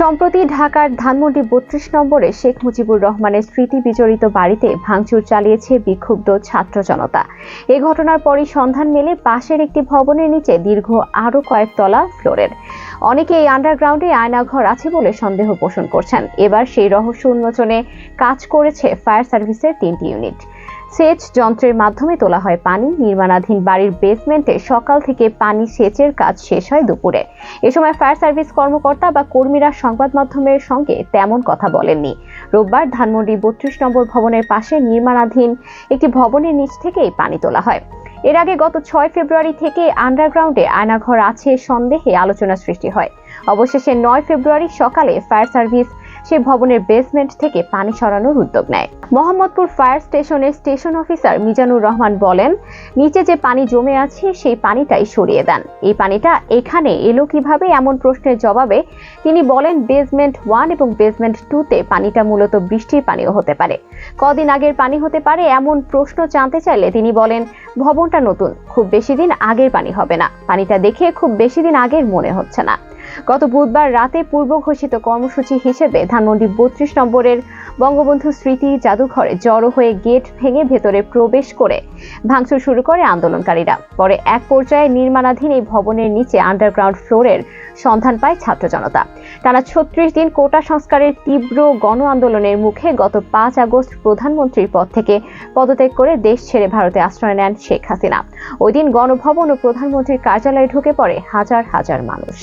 সম্প্রতি ঢাকার ধানমন্ডি বত্রিশ নম্বরে শেখ মুজিবুর রহমানের স্মৃতি বিজড়িত বাড়িতে ভাঙচুর চালিয়েছে বিক্ষুব্ধ ছাত্র জনতা। এ ঘটনার পরই সন্ধান মেলে পাশের একটি ভবনের নিচে দীর্ঘ আরও কয়েক তলা ফ্লোরের। অনেকে এই আন্ডারগ্রাউন্ডে আয়নাঘর আছে বলে সন্দেহ পোষণ করছেন। এবার সেই রহস্য উন্মোচনে কাজ করেছে ফায়ার সার্ভিসের তিনটি ইউনিট। সেচ যন্ত্রের মাধ্যমে তোলা হয় পানি। নির্মাণাধীন বাড়ির বেসমেন্টে সকাল থেকে পানি সেচের কাজ শেষ হয় দুপুরে। এ সময় ফায়ার সার্ভিস কর্মকর্তা বা কর্মীরা সংবাদ মাধ্যমের সঙ্গে তেমন কথা বলেননি। রোববার ধানমন্ডি বত্রিশ নম্বর ভবনের পাশে নির্মাণাধীন একটি ভবনের নিচ থেকেই পানি তোলা হয়। এর আগে গত ছয় ফেব্রুয়ারি থেকে আন্ডারগ্রাউন্ডে আয়নাঘর আছে সন্দেহে আলোচনা সৃষ্টি হয়। অবশেষে নয় ফেব্রুয়ারি সকালে ফায়ার সার্ভিস সে ভবনের বেসমেন্ট থেকে পানি সরানোর উদ্যোগ নেয়। মোহাম্মদপুর ফায়ার স্টেশনের স্টেশন অফিসার মিজানুর রহমান বলেন, নিচে যে পানি জমে আছে, সেই পানিটাই সরিয়ে দেন। এই পানিটা এখানে এলো কীভাবে এমন প্রশ্নের জবাবে তিনি বলেন বেসমেন্ট ওয়ান এবং বেসমেন্ট টুতে পানিটা মূলত বৃষ্টির পানিও হতে পারে। কদিন আগের পানি হতে পারে এমন প্রশ্ন জানতে চাইলে তিনি বলেন, ভবনটা নতুন, খুব বেশি দিন আগের পানি হবে না। পানিটা দেখে খুব বেশি দিন আগের মনে হচ্ছে না। গত বুধবার রাতে পূর্ব ঘোষিত কর্মসূচি হিসেবে ধানমন্ডি বত্রিশ নম্বরের বঙ্গবন্ধু স্মৃতি জাদুঘরে জড়ো হয়ে গেট ভেঙে ভেতরে প্রবেশ করে ভাঙচুর শুরু করে আন্দোলনকারীরা। পরে এক পর্যায়ে নির্মাণাধীন এই ভবনের নিচে আন্ডারগ্রাউন্ড ফ্লোরের সন্ধান পায় ছাত্র জনতা। টানা ছত্রিশ দিন কোটা সংস্কারের তীব্র গণ আন্দোলনের মুখে গত পাঁচ আগস্ট প্রধানমন্ত্রীর পদ থেকে পদত্যাগ করে দেশ ছেড়ে ভারতে আশ্রয় নেন শেখ হাসিনা। ওই দিন গণভবন ও প্রধানমন্ত্রীর কার্যালয়ে ঢুকে পড়ে হাজার হাজার মানুষ।